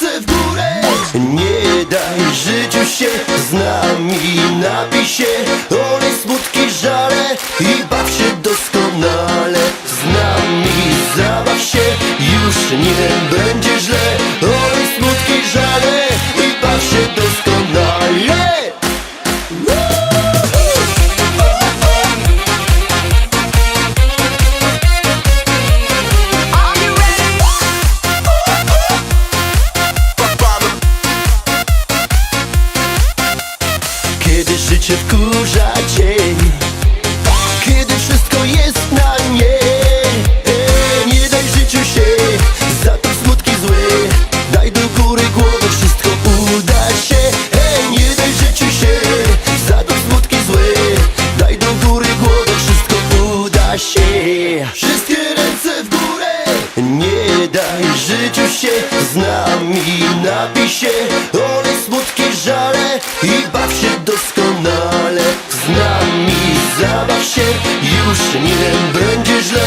w górę. Nie daj życiu się z nami Napij się, olej smutki, żale I baw się doskonale Z nami. Zabaw się, już nie będzie źle Życie wkurza cię Kiedy wszystko jest na nie. Nie daj życiu się Za to smutki złe Daj do góry głowę Wszystko uda się. Nie daj życiu się Za to smutki złe Daj do góry głowę Wszystko uda się. Wszystkie ręce w górę. Nie daj życiu się Z nami Olej Już nie będzie źle,